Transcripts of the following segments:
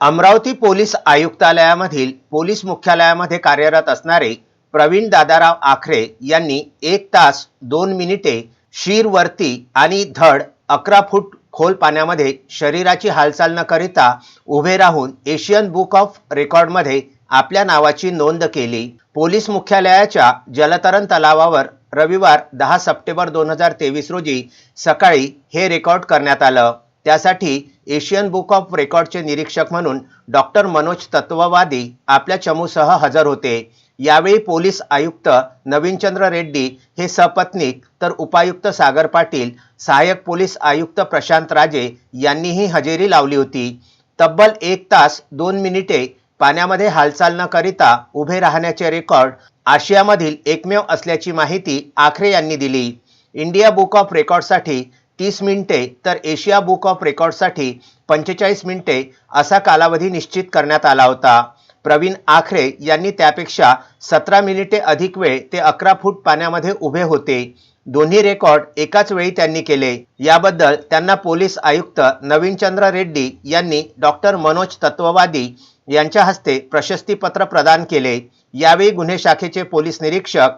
Amravati police आयुक्तालयामधील police मुख्यालयामध्ये कार्यरत असणारे प्रवीण दादाराव आखरे यांनी एक तास दोन मिनिटे शीरवरती आणि धड अकरा फूट खोल पाण्यामध्ये शरीराची हालचाल न करिता उभे राहून एशियन बुक ऑफ रेकॉर्डमध्ये आपल्या नावाची नोंद केली. पोलीस मुख्यालयाच्या जलतरण तलावावर रविवार दहा सप्टेंबर दोन हजार तेवीस रोजी सकाळी हे रेकॉर्ड करण्यात आलं. त्यासाठी एशियन बुक ऑफ रेकॉर्डचे निरीक्षक म्हणून डॉक्टर मनोज तत्ववादी आपल्या चमूसह हजर होते. यावेळी पोलीस आयुक्त नवीनचंद्र रेड्डी हे सपत्नीक तर उपायुक्त सागर पाटील सहाय्यक पोलीस आयुक्त प्रशांत राजे यांनीही हजेरी लावली होती. तब्बल एक तास दोन मिनिटे पाण्यामध्ये हालचाल न करिता उभे राहण्याचे रेकॉर्ड आशियामधील एकमेव असल्याची माहिती आखरे यांनी दिली. इंडिया बुक ऑफ रेकॉर्डसाठी तीस मिनिटे तर एशिया बुक ऑफ रेकॉर्डसाठी पंचेचाळीस मिनिटे असा कालावधी निश्चित करण्यात आला होता. प्रवीण आखरे यांनी त्यापेक्षा सतरा मिनिटे अधिक वेळ ते अकरा फूट पाण्यामध्ये उभे होते. दोन्ही रेकॉर्ड एकाच वेळी त्यांनी केले. याबद्दल त्यांना पोलीस आयुक्त नवीनचंद्र रेड्डी यांनी डॉक्टर मनोज तत्ववादी यांच्या हस्ते प्रशस्तीपत्र प्रदान केले. यावेळी गुन्हे शाखेचे पोलीस निरीक्षक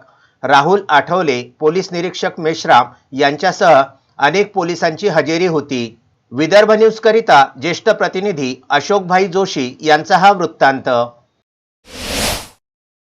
राहुल आठवले पोलीस निरीक्षक मेश्राम यांच्यासह अनेक पोलिसांची हजेरी होती. विदर्भ न्यूजकरिता ज्येष्ठ प्रतिनिधी अशोकभाई जोशी यांचा हा वृत्तांत.